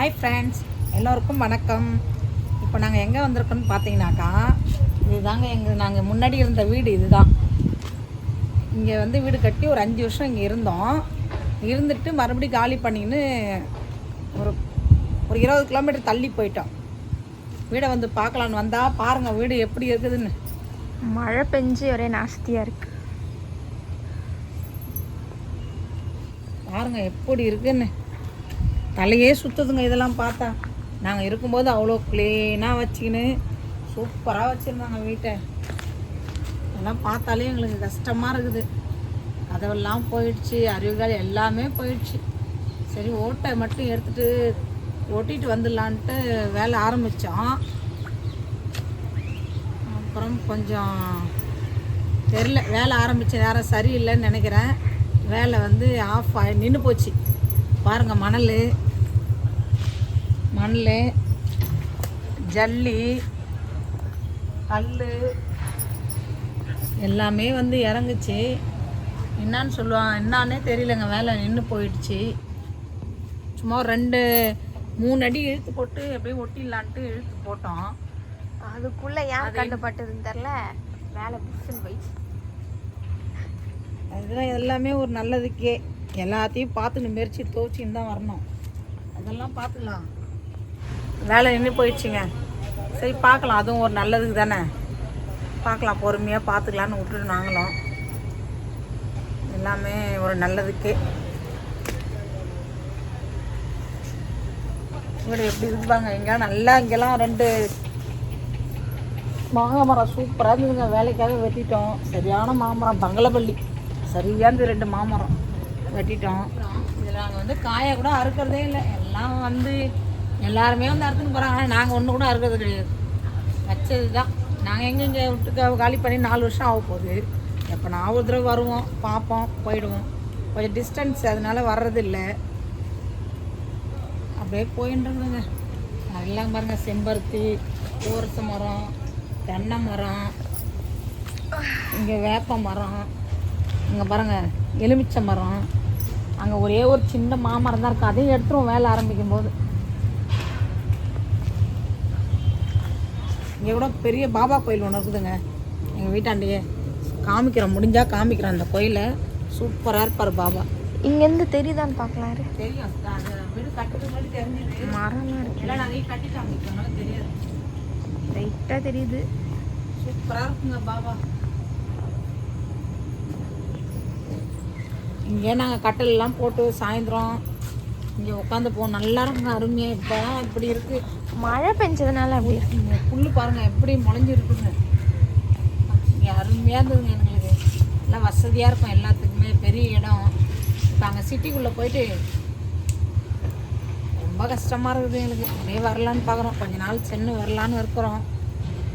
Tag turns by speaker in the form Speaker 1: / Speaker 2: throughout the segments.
Speaker 1: Hi friends எல்லோருக்கும் வணக்கம். இப்போ நாங்கள் எங்கே வந்திருக்கோம்னு பார்த்தீங்கன்னாக்கா இதுதாங்க எங்கள் நாங்கள் முன்னாடி இருந்த வீடு இதுதான். இங்கே வந்து வீடு கட்டி ஒரு அஞ்சு வருஷம் இங்கே இருந்தோம். இருந்துட்டு மறுபடியும் காலி பண்ணின்னு ஒரு ஒரு இருபது கிலோமீட்டர் தள்ளி போயிட்டோம். வீடை வந்து பார்க்கலான்னு வந்தால் பாருங்கள் வீடு எப்படி இருக்குதுன்னு.
Speaker 2: மழை பெஞ்சு ஒரே நாஸ்தியாக இருக்கு.
Speaker 1: பாருங்கள் எப்படி இருக்குன்னு. தலையே சுற்றுதுங்க இதெல்லாம் பார்த்தா. நாங்கள் இருக்கும்போது அவ்வளோ க்ளீனாக வச்சுக்கின்னு சூப்பராக வச்சுருந்தாங்க வீட்டை. இதெல்லாம் பார்த்தாலே எங்களுக்கு கஷ்டமாக இருக்குது. கதவெல்லாம் போயிடுச்சு அறிவுகள் எல்லாமே போயிடுச்சு. சரி ஓட்டை மட்டும் எடுத்துகிட்டு ஓட்டிகிட்டு வந்துடலான்ட்டு வேலை ஆரம்பித்தோம் அப்புறம் கொஞ்சம் தெரில வேலை ஆரம்பித்த நேரம் சரியில்லைன்னு நினைக்கிறேன். வேலை வந்து ஆஃப் ஆகி நின்று போச்சு. பாருங்கள் மணல். மணல். ஜல்லி. கல் எல்லாமே வந்து இறங்குச்சு. என்னான்னு சொல்லுவாங்க என்னான்னே தெரியலங்க வேலை நின்று போயிடுச்சு. சும்மா ரெண்டு மூணு அடி இழுத்து போட்டு அப்படியே ஒட்டிடலான்ட்டு இழுத்து போட்டோம்.
Speaker 2: அதுக்குள்ள ஏன் கண்டுபட்டதுன்னு தெரில வேலை புஷ்ஷுன்னு போயிடுச்சு.
Speaker 1: அதெல்லாம் எல்லாமே ஒரு நல்லதுக்கே. எல்லாத்தையும் பார்த்துன்னு முயற்சி துவச்சின்னு தான் வரணும். அதெல்லாம் பார்த்துக்கலாம். வேலை நின்று போயிடுச்சுங்க. சரி பார்க்கலாம். அதுவும் ஒரு நல்லதுக்கு தானே. பார்க்கலாம். பொறுமையாக பார்த்துக்கலான்னு விட்டுட்டு நாங்களும். எல்லாமே ஒரு நல்லதுக்கே. வீடு எப்படி இருப்பாங்க? எங்கேயா நல்லா இங்கெல்லாம் ரெண்டு மாமரம் சூப்பராக இருந்ததுங்க. வேலைக்காக வெட்டிட்டோம். சரியான மாமரம். பங்களப்பள்ளி. சரியாக இருந்தது ரெண்டு மாமரம். வெட்டிட்டோம். இதில் நாங்கள் வந்து காயை கூட அறுக்கிறதே இல்லை. எல்லாம் வந்து எல்லாருமே வந்து அறுத்துன்னு போகிறாங்க ஆனால் நாங்கள் ஒன்று கூட அறுக்கிறது கிடையாது. வச்சது தான் நாங்கள் எங்கே இங்கே விட்டு காலி பண்ணி நாலு வருஷம் ஆக போகுது. எப்போ நான் ஒரு தடவை வருவோம் பார்ப்போம் போயிடுவோம். கொஞ்சம் டிஸ்டன்ஸ் அதனால வர்றதில்லை. அப்படியே போயின்றது அதெல்லாம் பாருங்க செம்பருத்தி ஊரச மரம் தென்னை மரம் இங்கே வேப்ப மரம் இங்கே பாருங்க எலுமிச்சை மரம். அங்கே ஒரே ஒரு சின்ன மாமரம் தான் இருக்குது அதையும் எடுத்துருவோம் வேலை ஆரம்பிக்கும் போது இங்கே கூட பெரிய பாபா கோயில் ஒன்று இருக்குதுங்க. எங்கள் வீட்டாண்டையே. காமிக்கிறோம் முடிஞ்சால் காமிக்கிறோம் அந்த கோயிலை. சூப்பராக இருப்பார் பாபா.
Speaker 2: இங்கேருந்து தெரியுதான்னு பார்க்கலாம்.
Speaker 1: தெரியும் அது வீடு கட்டுறதுக்கு முன்னாடி தெரிஞ்சது.
Speaker 2: மரம்லாம் இருக்கு.
Speaker 1: எல்லாம் நிறைய கட்டிட்டாங்க அதனால தெரியாது.
Speaker 2: லைட்டாக தெரியுது.
Speaker 1: சூப்பராக இருக்குங்க பாபா. இங்கே நாங்கள் கட்டிலெல்லாம் போட்டு சாயந்தரம் இங்கே உட்காந்து போவோம். நல்லா இருக்குங்க அருமையாக இப்போ இப்படி இருக்குது
Speaker 2: மழை பெஞ்சதுனால அப்படி இருக்கு.
Speaker 1: இங்கே புல் பாருங்கள் எப்படி முளைஞ்சி இருக்குங்க இங்கே அருமையாக இருந்ததுங்க எங்களுக்கு. எல்லாம் வசதியாக இருக்கும் எல்லாத்துக்குமே. பெரிய இடம். இப்போ அங்கே சிட்டிக்குள்ளே போயிட்டு ரொம்ப கஷ்டமாக இருக்குது எங்களுக்கு. அப்படியே வரலான்னு பார்க்குறோம் கொஞ்ச நாள் சென்று வரலான்னு இருக்கிறோம்.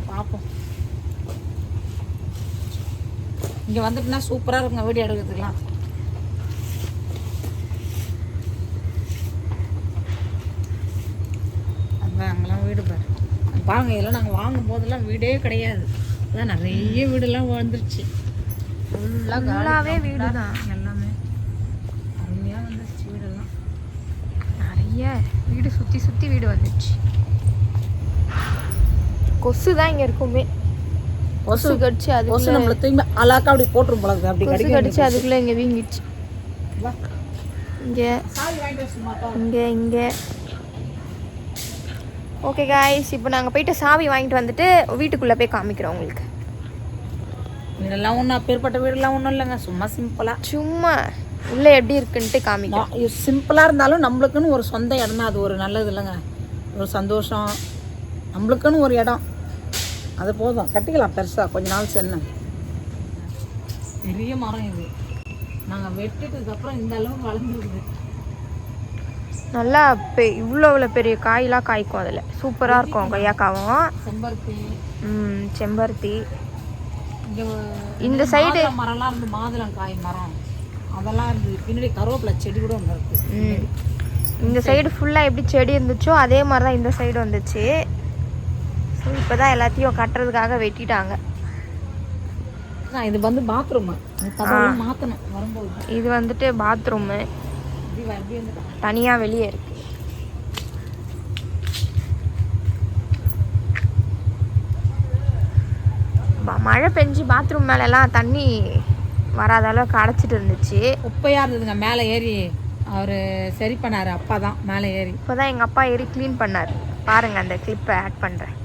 Speaker 1: பார்ப்போம் இங்கே வந்துட்டுனா சூப்பராக இருக்குங்க வீடியோ எடுக்கிறதுக்கெலாம் அங்கே அங்கெல்லாம் வீடு பாரு பாருங்க இதெல்லாம் நாங்கள் வாங்கும் போதெல்லாம் வீடே கிடையாது. அதான் நிறைய வீடெல்லாம் வந்துருச்சு ஃபுல்லாக
Speaker 2: ஃபுல்லாவே வீடு தான்.
Speaker 1: எல்லாமே. அருமையாக வந்துருச்சு வீடெல்லாம்.
Speaker 2: நிறைய வீடு சுற்றி சுற்றி வீடு வந்துடுச்சு கொசு தான் இங்கே இருக்குமே. கொசு கடிச்சு
Speaker 1: கொசு
Speaker 2: அதுக்குள்ள
Speaker 1: நம்மளை திரும்பி அலாக்கா அப்படி போட்டுரும் போல அப்படி
Speaker 2: கொசு கடிச்சு அதுக்குள்ளே இங்கே வீங்கிடுச்சு. இங்கே. இங்கே இங்கே. ஓகே காய்ஸ் இப்போ நாங்கள் போயிட்டு சாவி வாங்கிட்டு வந்துட்டு வீட்டுக்குள்ளே போய் காமிக்கிறோம் உங்களுக்கு.
Speaker 1: இதெல்லாம் ஒன்றும் அப்பேற்பட்ட வீடெல்லாம் ஒன்றும் இல்லைங்க. சும்மா சிம்பிளாக
Speaker 2: சும்மா உள்ளே எப்படி இருக்குன்ட்டு காமிக்கிறோம்.
Speaker 1: சிம்பிளாக இருந்தாலும் நம்மளுக்குன்னு ஒரு சொந்த இடம் தான் அது ஒரு நல்லது இல்லைங்க. ஒரு சந்தோஷம். நம்மளுக்குன்னு ஒரு இடம். அது போதும். கட்டிக்கலாம் பெருசாக கொஞ்ச நாள் சென்ன. பெரிய மரம் இது. நாங்கள் வெட்டிட்டதுக்கப்புறம் இந்த அளவுக்கு வளர்ந்துருக்குது.
Speaker 2: நல்லா பெ இவ்வளோ இவ்வளோ பெரிய காயெலாம் காய்க்கும் அதில். சூப்பராக இருக்கும் கொய்யாக்காவும்.
Speaker 1: செம்பருத்தி.
Speaker 2: ம், செம்பருத்தி. இந்த side-
Speaker 1: மரம்லாம் இருந்து மாதுளம் காய் மரம். அதெல்லாம் இருந்து பின்னாடி கருவேப்பிலை செடி கூட ஒன்று இருக்குது
Speaker 2: ம். இந்த சைடு ஃபுல்லாக எப்படி செடி இருந்துச்சோ அதே மாதிரி தான் இந்த சைடு வந்துச்சு. ஸோ இப்போ தான் எல்லாத்தையும் கட்டுறதுக்காக வெட்டிட்டாங்க.
Speaker 1: இது வந்து பாத்ரூமு மாற்றணும் வரும்போது.
Speaker 2: இது வந்துட்டு பாத்ரூமு தனியாக வெளியே இருக்கு. மழை பெஞ்சு பாத்ரூம் மேலெல்லாம் தண்ணி வராத அளவுக்கு அடைச்சிட்டு இருந்துச்சு.
Speaker 1: உப்பையாக இருந்ததுங்க மேலே ஏறி அவர் சரி பண்ணார் அப்பா தான் மேலே ஏறி.
Speaker 2: இப்போ தான் எங்கள் அப்பா ஏறி க்ளீன் பண்ணார். பாருங்கள் அந்த கிளிப்பை ஆட் பண்ணுறேன்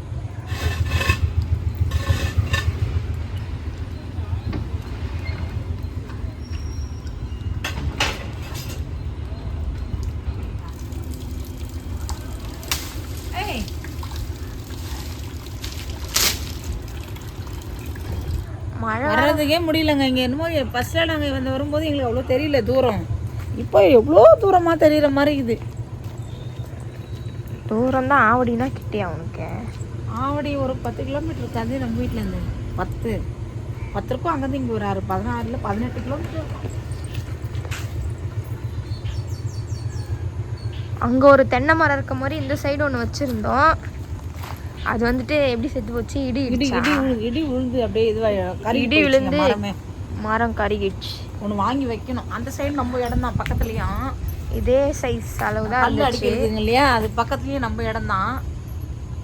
Speaker 1: வர்றதுக்கே முடியலங்க. இங்கே என்னமோ ஃபஸ்ட்டில் நாங்கள் வந்து வரும்போது எங்களுக்கு அவ்வளோ தெரியல தூரம். இப்போ எவ்வளோ தூரமாக தெரியுற மாதிரி இருக்குது
Speaker 2: தூரம் தான் ஆவடினா கிட்டே அவனுக்கு
Speaker 1: ஆவடி ஒரு பத்து கிலோமீட்டர் இருக்காது நம்ம வீட்டிலேருந்து பத்து பத்து. இருக்கும் அங்கேருந்து இங்கே ஒரு ஆறு பதினாறுல பதினெட்டு கிலோமீட்டர் இருக்கும்
Speaker 2: அங்கே ஒரு தென்னை மரம் இருக்க மாதிரி இந்த சைடு ஒன்று வச்சுருந்தோம். அது வந்துட்டு எப்படி செத்து போச்சு? இடி
Speaker 1: இடி இடி இடி விழுந்து அப்படியே இதுவாக
Speaker 2: இடி விழுந்து
Speaker 1: மரமே.
Speaker 2: கருகிடுச்சு.
Speaker 1: ஒன்று வாங்கி வைக்கணும். அந்த சைடு நம்ம இடம் தான் பக்கத்துலேயும்.
Speaker 2: இதே சைஸ் அளவு தான்
Speaker 1: கல் அடிக்கிறதுங்க இல்லையா? அது பக்கத்துலேயும் நம்ம இடம் தான்.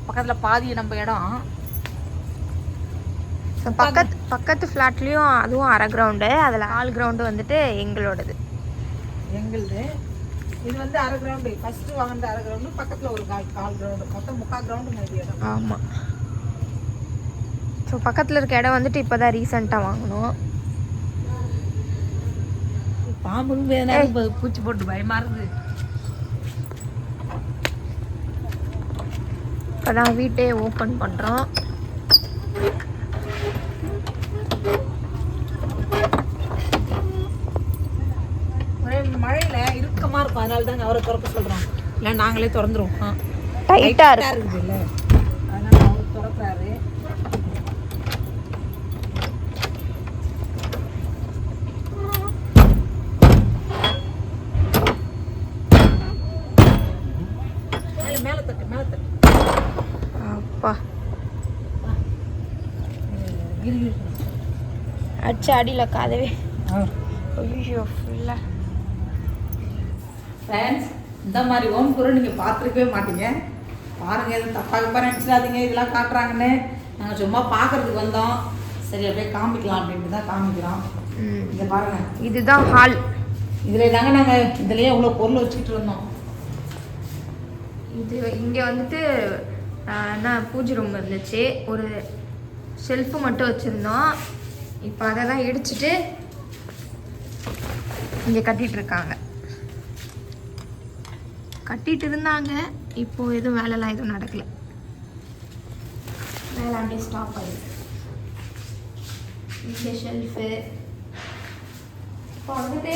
Speaker 1: பக்கத்தில் பாதி நம்ம இடம்.
Speaker 2: பக்கத்து பக்கத்து ஃப்ளாட்லேயும் அதுவும் அரை கிரவுண்டு அதில் ஆல் கிரவுண்டு வந்துட்டு எங்களோடது.
Speaker 1: எங்களுது. இது வந்து அரை கிரவுண்டு ஃபஸ்ட்டு வாங்கினது அரை கிரவுண்டு பக்கத்தில் ஒரு கால் கால் கிரவுண்டு மொத்தம் முக்கால் கிரவுண்டு மாதிரி இடம்.
Speaker 2: ஆமாம் ஸோ பக்கத்தில் இருக்க இடம் வந்துட்டு இப்போ தான் ரீசெண்டாக வாங்கினோம்.
Speaker 1: பாம்பு வேணா பூச்சி போட்டு பயமா இருக்குது
Speaker 2: இப்போ தான் வீட்டே ஓப்பன் பண்ணுறோம்
Speaker 1: அதனால தாங்க அவரை திறக்க சொல்றோம் இல்லை நாங்களே திறந்துருவோம்.
Speaker 2: டைட்டாக இருக்கு.
Speaker 1: இருக்குது இல்லை அதனால அவர் திறக்கிறாரு.
Speaker 2: அடிச்சு அடியில் காதவே. ஐயோ ஃபுல்லாக
Speaker 1: ஃப்ரெண்ட்ஸ் இந்த மாதிரி ஓம் குரல் நீங்கள் பார்த்துருக்கவே மாட்டீங்க. பாருங்க எதுவும் தப்பாக தப்பாக நினச்சிடாதீங்க. இதெல்லாம் காட்டுறாங்கன்னு நாங்கள் சும்மா பார்க்கறதுக்கு வந்தோம். சரி அப்படியே காமிக்கலாம் அப்படின்ட்டு தான் காமிக்கிறோம். இங்கே பாருங்க.
Speaker 2: இதுதான் ஹால்
Speaker 1: இதில் தாங்க நாங்கள் இதுலேயே இவ்வளோ பொருள் வச்சுக்கிட்டு இருந்தோம்.
Speaker 2: இது இங்கே வந்துட்டு என்ன பூஜை ரூம் இருந்துச்சு. ஒரு ஷெல்ஃபு மட்டும் வச்சுருந்தோம். இப்போ அதை தான் இடிச்சிட்டு இங்கே கட்டிட்டு இருக்காங்க. கட்டிட்டு இருந்தாங்க. இப்போ எதுவும் வேலைலாம் எதுவும் நடக்கல. வேலை அப்படியே ஸ்டாப் ஆயிடுது இங்கே ஷெல்ஃபு இப்போ வந்துட்டு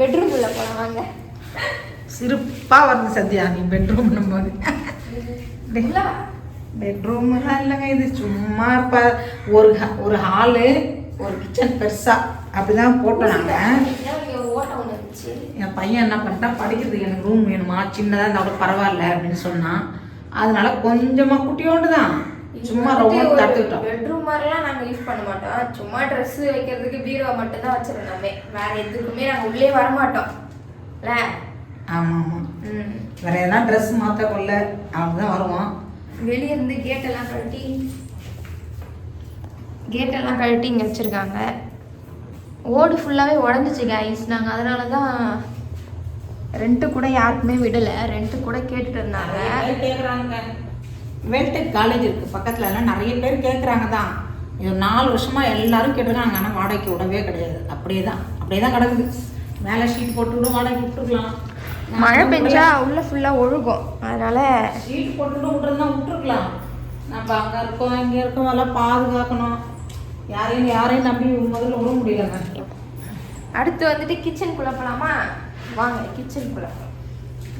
Speaker 2: பெட்ரூம் உள்ள போகலாம் வாங்க.
Speaker 1: சிறப்பாக வருது சத்யா நீ பெட்ரூம் போது. பெட்ரூம்லாம் இல்லைங்க இது சும்மா இப்போ ஒரு ஒரு ஹாலு ஒரு கிச்சன் பெருசாக அப்படி தான் போட்டோம் நாங்கள்
Speaker 2: இங்க ஒரு ஓட்டை ஒன்று இருந்துச்சு
Speaker 1: என் பையன் என்ன பண்ணிட்டான்? படிக்கிறதுக்கு எனக்கு ரூம் வேணுமா? சின்னதாக இருந்தால் கூட பரவாயில்ல அப்படின்னு சொன்னான். அதனால கொஞ்சமாக குட்டியோண்டு தான். சும்மா ரொம்ப தட்டுக்கிட்டோம்.
Speaker 2: பெட்ரூம் மாதிரிலாம் நாங்கள் யூஸ் பண்ண மாட்டோம். சும்மா ட்ரெஸ் வைக்கிறதுக்கு பீரோ மட்டும் தான் வச்சிருந்தோமே. வேற எதுக்குமே நாங்கள் உள்ளே வர மாட்டோம் இல்ல?
Speaker 1: ஆமாம். ஆமாம்
Speaker 2: ம்.
Speaker 1: வேற எதனா ட்ரெஸ் மாற்ற கொள்ள. அவங்க தான் வருவான்.
Speaker 2: வெளியே இருந்து கேட்டெல்லாம் கழட்டி. கேட்டெல்லாம் கழட்டி இங்கே வச்சுருக்காங்க. ஓடு ஃபுல்லாகவே உடஞ்சிச்சு கைஸ் நாங்கள் அதனால தான் ரெண்ட்டு கூட யாருக்குமே விடலை. ரெண்ட்டு கூட கேட்டுட்டு இருந்தாங்க.
Speaker 1: கேட்குறாங்க வேல்டெக் காலேஜ் இருக்குது பக்கத்தில் எல்லாம் நிறைய பேர் கேட்குறாங்க தான் இது நாலு வருஷமாக எல்லாரும் கேட்டுருக்காங்க ஆனால் வாடகைக்கு விடவே கிடையாது. அப்படியே தான் அப்படியே தான் கிடக்குது. மேலே ஷீட் போட்டு விடும் வாடகை விட்டுருக்கலாம்.
Speaker 2: மழை பெஞ்சா உள்ள ஃபுல்லாக ஒழுகும். அதனால
Speaker 1: ஷீட் போட்டுட்டு விட்டுருந்தா விட்டுருக்கலாம். நம்ம அங்கே இருக்கோம் இங்கே இருக்கோம் எல்லாம் பாதுகாக்கணும். யாரையும் யாரையும் நம்பி முதல்ல விட முடியலங்க.
Speaker 2: அடுத்து வந்துட்டு கிச்சனுக்குள்ளே போகலாமா வாங்க கிச்சனுக்குள்ளே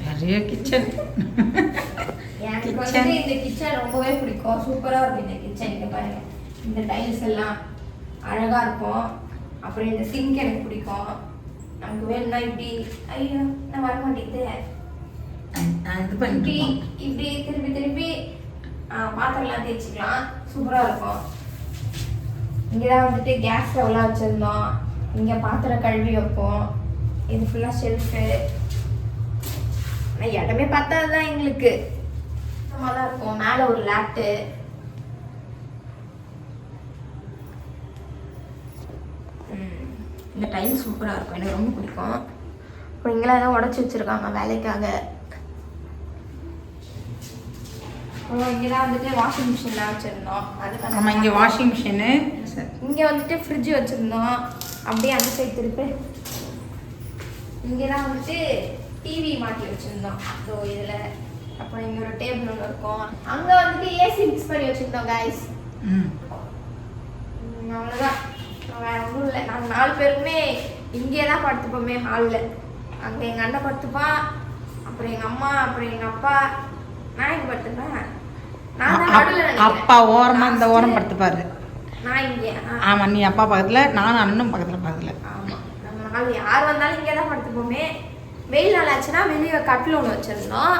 Speaker 1: நிறைய கிச்சன்
Speaker 2: எனக்கு. வந்துட்டு இந்த கிச்சன் ரொம்பவே பிடிக்கும். சூப்பராக இருக்கும் இந்த கிச்சன் இங்கே பாருங்க. இந்த டைல்ஸ் எல்லாம் அழகாக இருக்கும். அப்புறம் இந்த சிங்க் எனக்கு பிடிக்கும். நமக்கு வேணும்னா இப்படி ஐயோ நான் வர மாட்டேங்குது. இப்படி இப்படி திருப்பி திருப்பி பாத்திரம்லாம் தேய்ச்சிக்கலாம். சூப்பராக இருக்கும். இங்கே தான் வந்துட்டு கேஸ் ஸ்டவ்லாம் வச்சுருந்தோம். இங்கே பாத்திரம் கழுவி வைப்போம். இது ஃபுல்லாக ஷெல்ஃபு ஆனால் இடமே பார்த்தா தான் எங்களுக்கு. சும்மா தான் இருக்கும். மேலே ஒரு லேப்டு இந்த டைல் சூப்பராக இருக்கும். எனக்கு ரொம்ப பிடிக்கும். அப்புறம் இங்கெல்லாம் ஏதோ உடச்சி வச்சுருக்காங்க வேலைக்காக. அப்புறம் இங்கே தான் வந்துட்டு வாஷிங் மிஷின்லாம் வச்சுருந்தோம். அதுக்காக
Speaker 1: நம்ம இங்கே வாஷிங் மிஷினு
Speaker 2: இங்கே வந்துட்டு ஃப்ரிட்ஜ் வச்சுருந்தோம். அப்படியே அந்த சைடு திருப்பி. இங்கே தான் வந்துட்டு டிவி மாட்டி வச்சுருந்தோம். ஸோ இதில் அப்புறம் இங்கே ஒரு டேபிள் ஒன்று இருக்கும். அங்கே வந்துட்டு ஏசி மிக்ஸ் பண்ணி வச்சுருந்தோம் கைஸ் அவ்வளோதான் வேற ஒன்றும் இல்லை. நாங்கள் நாலு பேருமே இங்கே தான் படுத்துப்போமே ஹாலில் அங்கே எங்கள் அண்ணன் படுத்துப்பான் அப்புறம் எங்கள் அம்மா அப்புறம் எங்கள் அப்பா. நான் எங்கே படுத்துப்பேன்? நான் தான்.
Speaker 1: அப்பா ஓரமா இந்த ஓரம் படுத்துப்பாரு.
Speaker 2: நான் இங்கே ஆ.
Speaker 1: ஆமா நீ அப்பா பக்கத்துல நானும் அண்ணனும் பக்கத்துல பக்கத்துல.
Speaker 2: ஆமா. நம்ம நாள் யார் வந்தாலும் இங்கே தான் படுத்துப்போமே. வெயில் நாள் ஆச்சுன்னா வெளியே கட்டில் ஒன்று வச்சுருந்தோம்.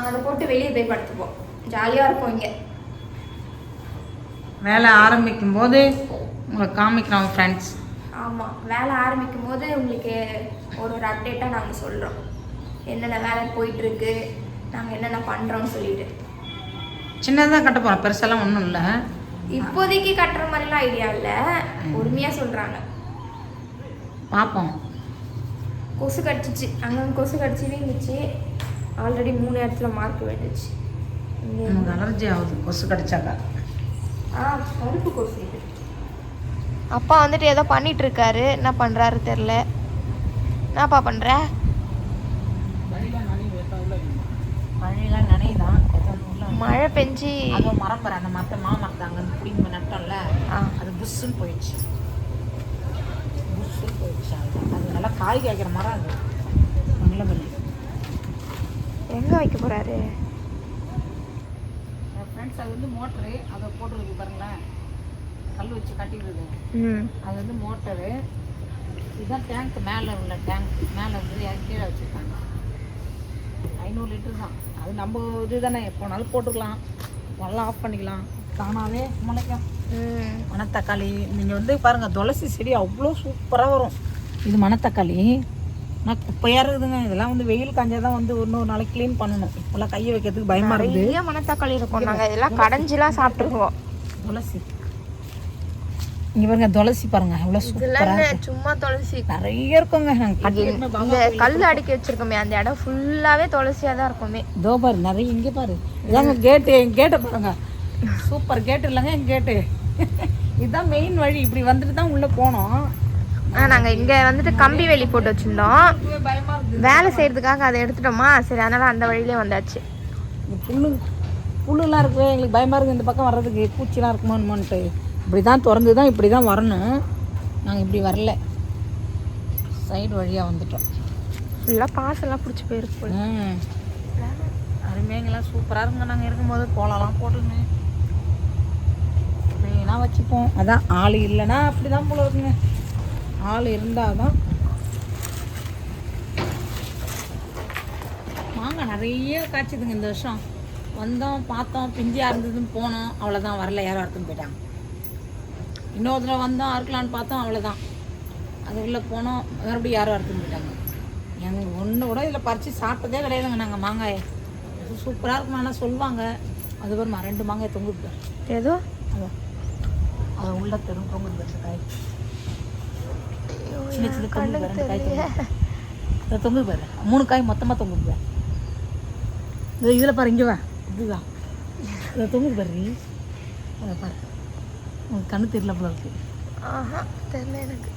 Speaker 2: அதை போட்டு வெளியே போய் படுத்துப்போம். ஜாலியாக இருக்கும் இங்கே.
Speaker 1: வேலை ஆரம்பிக்கும் போது உங்களுக்கு காமிக்கிறோம் ஃப்ரெண்ட்ஸ்
Speaker 2: ஆமாம் வேலை ஆரம்பிக்கும் போது உங்களுக்கு ஒரு ஒரு அப்டேட்டாக நாங்கள் சொல்கிறோம் என்னென்ன வேலை போயிட்டுருக்கு நாங்கள் என்னென்ன பண்ணுறோம்னு சொல்லிட்டு.
Speaker 1: சின்னதாக கட்ட போகிறோம் பெருசெல்லாம் ஒன்றும் இல்லை.
Speaker 2: இப்போதைக்கு கட்டுற மாதிரிலாம் ஐடியா இல்லை. பொறுமையாக சொல்கிறாங்க
Speaker 1: பார்ப்போம்
Speaker 2: கொசு கடிச்சிச்சு. அங்கே கொசு கடிச்சு இருந்துச்சு. ஆல்ரெடி மூணு இடத்துல மார்க் விட்டுச்சு
Speaker 1: நமக்கு அலர்ஜி ஆகுது. கொசு கடிச்சாக்கா.
Speaker 2: ஆ கருப்பு கொசு இது. அப்பா வந்துட்டு ஏதோ பண்ணிட்டு இருக்காரு என்ன பண்றாரு தெரியல என்னப்பா
Speaker 1: நனைதான்
Speaker 2: மழை பெஞ்சி
Speaker 1: அதுவும் மரம் பாரு அந்த மரத்தை மாமரத்தை அங்கே பிடிங்க நட்டோம்ல. அது புஷ்ஷுன்னு போயிடுச்சு. புஷ்ஷுன்னு போயிடுச்சு. அது. நல்லா காய் காய்க்கிற மரம் அது. மங்களபள்ளி
Speaker 2: எங்க வைக்க போறாரு?
Speaker 1: என் ஃப்ரெண்ட்ஸ் அது வந்து மோட்டரு அதை போட்டுருக்கு பாருங்களேன். கல் வச்சு கட்டிடுது
Speaker 2: ம்.
Speaker 1: அது வந்து மோட்டரு இதுதான் டேங்க் மேலே உள்ள டேங்க் மேலே வந்து கீழே வச்சுருக்காங்க. ஐநூறு லிட்டர் தான். அது நம்ம இது தானே எப்போனாலும் போட்டுக்கலாம். நல்லா ஆஃப் பண்ணிக்கலாம். தானாகவே முளைக்கும். மணத்தக்காளி நீங்கள் வந்து பாருங்கள் துளசி செடி அவ்வளோ சூப்பராக வரும். இது மணத்தக்காளி. ஆனால் குப்பையாக இருக்குதுங்க. இதெல்லாம் வந்து வெயில் காஞ்சா தான் வந்து இன்னொரு நாளைக்கு க்ளீன் பண்ணணும். இப்போல்லாம் கையை வைக்கிறதுக்கு பயமாக இருக்குது.
Speaker 2: மணத்தக்காளி இருக்கும். நாங்க இதெல்லாம் கடைஞ்சிலாம் சாப்பிட்டுருவோம்.
Speaker 1: துளசி. இங்கே பாருங்க துளசி பாருங்க எவ்வளோ
Speaker 2: இதெல்லாம்
Speaker 1: சூப்பராக
Speaker 2: என்ன, சும்மா துளசி.
Speaker 1: நிறைய இருக்குங்க நாங்கள்
Speaker 2: இந்த கல் அடுக்கி வச்சிருக்கோமே அந்த இடம் ஃபுல்லாவே துளசியா தான் இருக்குமே.
Speaker 1: இதோ பாரு நிறைய இங்கே பாரு. இதாங்க கேட்டு என் கேட்டை பாருங்க. சூப்பர் கேட்டு இல்லைங்க என் கேட்டு இதுதான் மெயின் வழி. இப்படி வந்துட்டு தான் உள்ளே போனோம்.
Speaker 2: ஆ நாங்க இங்க வந்துட்டு கம்பி வேலி போட்டு வச்சிருந்தோம். வேலை செய்யறதுக்காக அதை எடுத்துட்டோமா? சரி அதனால அந்த வழியிலே வந்தாச்சு.
Speaker 1: புல்லு புல்லுலாம் இருக்கு எங்களுக்கு பயமாக இருக்குது இந்த பக்கம் வர்றதுக்கு பூச்சிலாம் இருக்குமோன்னுட்டு. இப்படி தான் திறந்து தான் இப்படி தான் வரணும். நாங்கள் இப்படி வரல. சைடு வழியாக வந்துட்டோம்.
Speaker 2: ஃபுல்லாக பாசெல்லாம் பிடிச்சி போயிருக்கு
Speaker 1: அருமையங்கெல்லாம் சூப்பராக இருக்குங்க. நாங்கள் இருக்கும்போது கோலம்லாம் போட்டுன்னு. மெயினாக வச்சுப்போம். அதான் ஆள் இல்லைன்னா அப்படி தான் போல இருக்குங்க. ஆள் இருந்தால் தான் மாங்காய் நிறைய காய்ச்சிதுங்க இந்த வருஷம். வந்தோம் பார்த்தோம் பிஞ்சியாக இருந்ததுன்னு போனோம். அவ்வளோதான் வரல. யாரும் எடுத்துன்னு போயிட்டாங்க. இன்னொரு தடவை வந்தோம் அறுக்கலான்னு பார்த்தோம் அவ்வளோதான் அது உள்ளே போனோம் மறுபடியும் யாரும் எடுத்துன்னு போயிட்டாங்க எங்கள் ஒன்று கூட இதில் பறித்து சாப்பிட்டதே கிடையாதுங்க நாங்கள் மாங்காயை. சூப்பராக இருக்கும் ஆனால் சொல்லுவாங்க. அது ரெண்டு மாங்காய் தொங்குது
Speaker 2: ஏதோ
Speaker 1: அதான் அது. உள்ள தெரும் தொங்குது காய் சின்ன சின்ன தொங்குது ரெண்டு காய் தொங்குது அது தொங்குது பாரு. மூணு காய் மொத்தமாக தொங்குது பாரு. இது இதில் பாரு இங்கே வா. இதுதான். இது தொங்குது பாரு. அதை பாரு. உனக்கு கண்ணு தெரியல போல இருக்கு.
Speaker 2: ஆஹா தெரியல எனக்கு.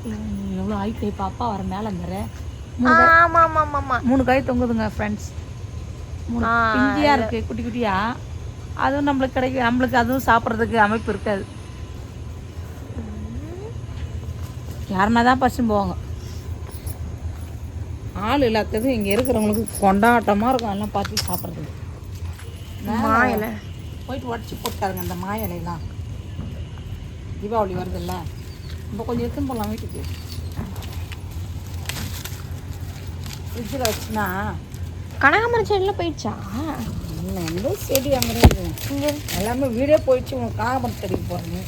Speaker 1: எவ்வளோ ஆயிட்டு இப்போ அப்பா வர மேலே இருந்துற
Speaker 2: ஆ, ஆமா ஆமா ஆமா ஆமா
Speaker 1: மூணு காய் தொங்குதுங்க ஃப்ரெண்ட்ஸ் மூணு
Speaker 2: ஆ,
Speaker 1: பிஞ்சியா இருக்கு குட்டி குட்டியா. அதுவும் நம்மளுக்கு கிடைக்கும் நம்மளுக்கு அதுவும் சாப்பிட்றதுக்கு அமைப்பு இருக்காது. யாருன்னா தான் பசும் போவாங்க. ஆள் இல்லாதது இங்கே இருக்கிறவங்களுக்கு கொண்டாட்டமாக இருக்கும் எல்லாம் பார்த்து சாப்பிட்றதுக்கு
Speaker 2: மா இலை
Speaker 1: போயிட்டு உடச்சி போட்டாருங்க அந்த மா இலையெல்லாம் தீபாவளி வருதுல்ல? நம்ம கொஞ்சம் எடுத்துன்னு போகலாம் வீட்டுக்கு. ஃப்ரிட்ஜில் வச்சுனா?
Speaker 2: கனகாமரம் செடியில் போயிடுச்சா?
Speaker 1: இல்லை எந்த செடி அங்கே
Speaker 2: இங்கே
Speaker 1: எல்லாமே வீடே போயிடுச்சு உங்கள் காகமரம் செடிக்கு போகிறீங்க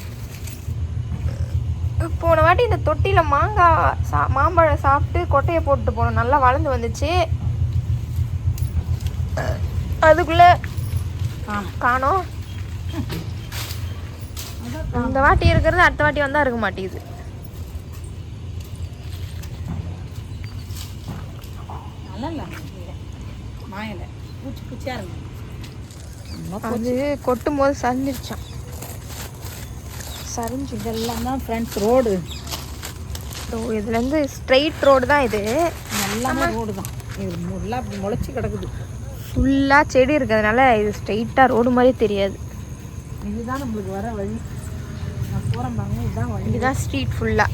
Speaker 2: போன வாட்டி இந்த தொட்டியில் மாங்காய் சா மாம்பழம் சாப்பிட்டு கொட்டையை போட்டு போனோம். நல்லா வளர்ந்து வந்துச்சு. அதுக்குள்ளே காணோம். இந்த வாட்டி இருக்கிறது அடுத்த வாட்டி வந்தால் இருக்க மாட்டேங்குது. அது கொட்டும் போது சரிஞ்சிருச்சான் சரிஞ்சு
Speaker 1: இதெல்லாம் தான் ஃப்ரெண்ட்ஸ் ரோடு
Speaker 2: ஸோ இதுலேருந்து ஸ்ட்ரெயிட் ரோடு தான் இது.
Speaker 1: நல்லா ரோடு தான். இது முல்லா அப்படி முளைச்சி கிடக்குது.
Speaker 2: ஃபுல்லாக செடி இருக்கிறதுனால இது ஸ்ட்ரெயிட்டாக ரோடு மாதிரி தெரியாது.
Speaker 1: இதுதான் நம்மளுக்கு வர வழி. நான் போகிறேன் பாருங்க இதுதான் வழி
Speaker 2: இதுதான் ஸ்ட்ரீட் ஃபுல்லாக.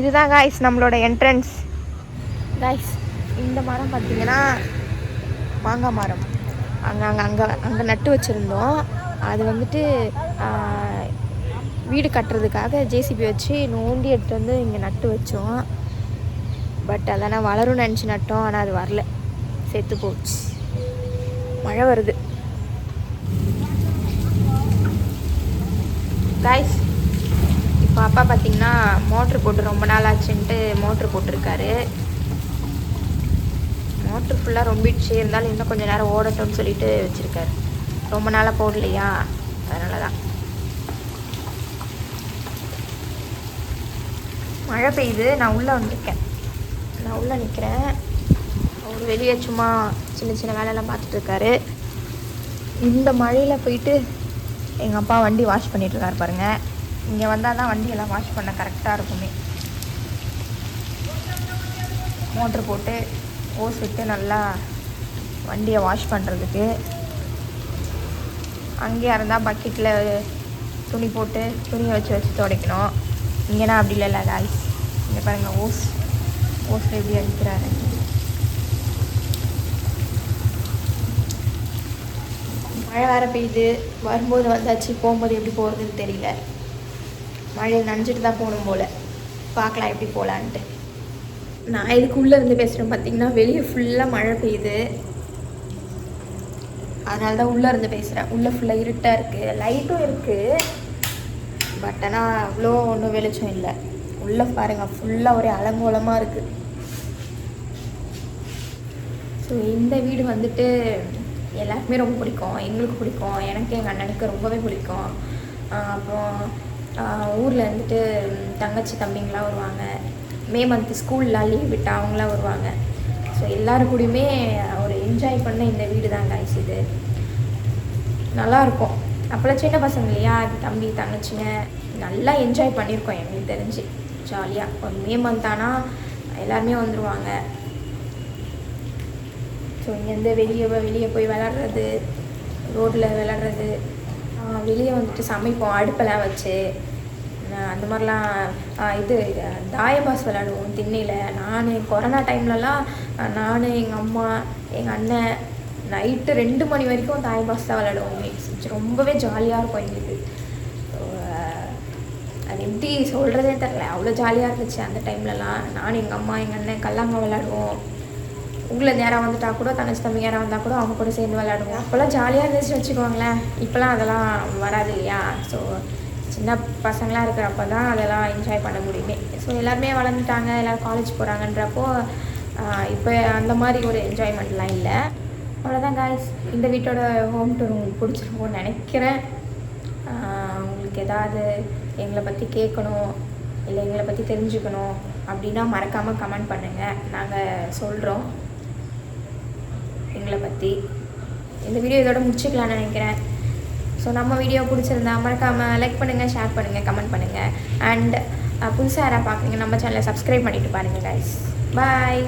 Speaker 2: இதுதான் காய்ஸ் நம்மளோட என்ட்ரன்ஸ் காய்ஸ் இந்த மரம் பார்த்தீங்கன்னா மாங்காய் மரம். அங்கே அங்கே அங்கே அங்கே நட்டு வச்சுருந்தோம். அது வந்துட்டு வீடு கட்டுறதுக்காக ஜேசிபி வச்சு நோண்டி எடுத்து வந்து இங்கே நட்டு வச்சோம். பட் அதெல்லாம் வளரும்னு நினச்சி நட்டோம் ஆனால் அது வரல. செத்து போச்சு. மழை வருது. காய்ஸ் இப்போ அப்பா பார்த்தீங்கன்னா மோட்ரு போட்டு ரொம்ப நாள் ஆச்சுன்ட்டு மோட்ரு போட்டிருக்காரு. மோட்ரு ஃபுல்லாக ரொம்பிடுச்சு. இருந்தாலும் இன்னும் கொஞ்சம் நேரம் ஓடட்டும்னு சொல்லிட்டு வச்சுருக்காரு. ரொம்ப நாளாக போடலையா? அதனால தான் மழை பெய்யுது. நான் உள்ளே வந்திருக்கேன். நான் உள்ளே நிற்கிறேன் அவர் வெளியே சும்மா சின்ன சின்ன வேலையெல்லாம் பார்த்துட்ருக்காரு இந்த மழையில் போயிட்டு எங்கள் அப்பா வண்டி வாஷ் பண்ணிகிட்ருக்காரு பாருங்கள் இங்கே வந்தால் தான் வண்டியெல்லாம் வாஷ் பண்ண கரெக்டாக இருக்குமே. மோட்ரு போட்டு ஓஸ் விட்டு நல்லா வண்டியை வாஷ் பண்ணுறதுக்கு அங்கேயா இருந்தால் பக்கெட்டில் துணி போட்டு துணியை வச்சு வச்சு துடைக்கணும். இங்கேனா அப்படி இல்லைல்ல காய்ஸ் இங்கே பாருங்கள் ஓஸ் ஓஸில் எப்படி அடிக்கிறாரு. மழை வேற பெய்யுது. வரும்போது வந்தாச்சு போகும்போது எப்படி போகிறதுன்னு தெரியல. மழையில் நனைஞ்சிட்டு தான் போகணும் போல். பார்க்கலாம் எப்படி போகலான்ட்டு. நான் இதுக்கு உள்ளே இருந்து பேசுகிறேன் பார்த்தீங்கன்னா வெளியே ஃபுல்லாக மழை பெய்யுது. அதனால தான் உள்ளே இருந்து பேசுகிறேன் உள்ளே ஃபுல்லாக இருட்டாக இருக்குது லைட்டும் இருக்குது பட் ஆனால் அவ்வளோ ஒன்றும் வெளிச்சம் இல்லை. உள்ளே பாருங்கள் ஃபுல்லாக ஒரே அலங்கோலமாக இருக்குது ஸோ இந்த வீடு வந்துட்டு எல்லாருக்குமே ரொம்ப பிடிக்கும். எங்களுக்கு பிடிக்கும். எனக்கு எங்கள் அண்ணனுக்கு ரொம்பவே பிடிக்கும். அப்புறம் ஊரில் இருந்துட்டு தங்கச்சி தம்பிங்களாம் வருவாங்க. மே மந்த் ஸ்கூல்லாம் லீவ் விட்டால் அவங்களாம் வருவாங்க. ஸோ எல்லோரு கூடயுமே ஒரு என்ஜாய் பண்ண இந்த வீடு தான் காய்ஸ் இது. நல்லாயிருக்கும் அப்போல்லாம் சின்ன பசங்க இல்லையா? தம்பி தங்கச்சிங்க நல்லா என்ஜாய் பண்ணியிருக்கோம். எங்களுக்கு தெரிஞ்சு. ஜாலியாக ஒரு மே மந்த் ஆனால் எல்லாருமே வந்துடுவாங்க ஸோ இங்கேருந்து வெளியே வெளியே போய் விளாட்றது ரோட்டில் விளாட்றது. வெளியே வந்துட்டு சமைப்போம் அடுப்பெல்லாம் வச்சு. அந்த மாதிரிலாம் இது தாயபாஸ் விளாடுவோம் திண்ணையில். நான் கொரோனா டைம்லலாம் நான் எங்கள் அம்மா எங்கள் அண்ணன் நைட்டு ரெண்டு மணி வரைக்கும் தாயபாஸ் தான் விளாடுவோம் ரொம்பவே ஜாலியாக இருக்கும் எங்களுக்கு. அது எப்படி சொல்கிறதே தெரில அவ்வளோ ஜாலியாக இருந்துச்சு அந்த டைம்லலாம். நான் எங்கள் அம்மா எங்கள் அண்ணன் கல்லாங்க விளாடுவோம். உங்களை நேரம் வந்துட்டா கூட தங்கச்சி தம்பி யாராக வந்தால் கூட அவங்க கூட சேர்ந்து விளையாடுவோம். அப்போல்லாம் ஜாலியாக இருந்துச்சு வச்சுக்கோங்களேன். இப்போலாம் அதெல்லாம் வராது இல்லையா? ஸோ சின்ன பசங்களாக இருக்கிறப்ப தான் அதெல்லாம் என்ஜாய் பண்ண முடியுமே. ஸோ எல்லாருமே வளர்ந்துட்டாங்க எல்லோரும் காலேஜ் போகிறாங்கன்றப்போ இப்போ அந்த மாதிரி ஒரு என்ஜாய்மெண்ட்லாம் இல்லை. அவ்வளோதான் காய்ஸ் இந்த வீட்டோட ஹோம் டூர் உங்களுக்கு பிடிச்சிருக்கும்னு நினைக்கிறேன். உங்களுக்கு ஏதாவது எங்களை பற்றி கேட்கணும் இல்லை எங்களை பற்றி தெரிஞ்சுக்கணும் அப்படின்னா மறக்காமல் கமெண்ட் பண்ணுங்கள் நாங்கள் சொல்கிறோம் எங்களை பற்றி இந்த வீடியோ இதோட முடிச்சுக்கலாம்னு நினைக்கிறேன். ஸோ நம்ம வீடியோ பிடிச்சிருந்தா மறக்காமல் லைக் பண்ணுங்கள் ஷேர் பண்ணுங்கள் கமெண்ட் பண்ணுங்கள் அண்ட் புதுசாக யாராக பார்க்குறீங்க நம்ம சேனலை சப்ஸ்கிரைப் பண்ணிட்டு பாருங்கள் கைஸ் பாய்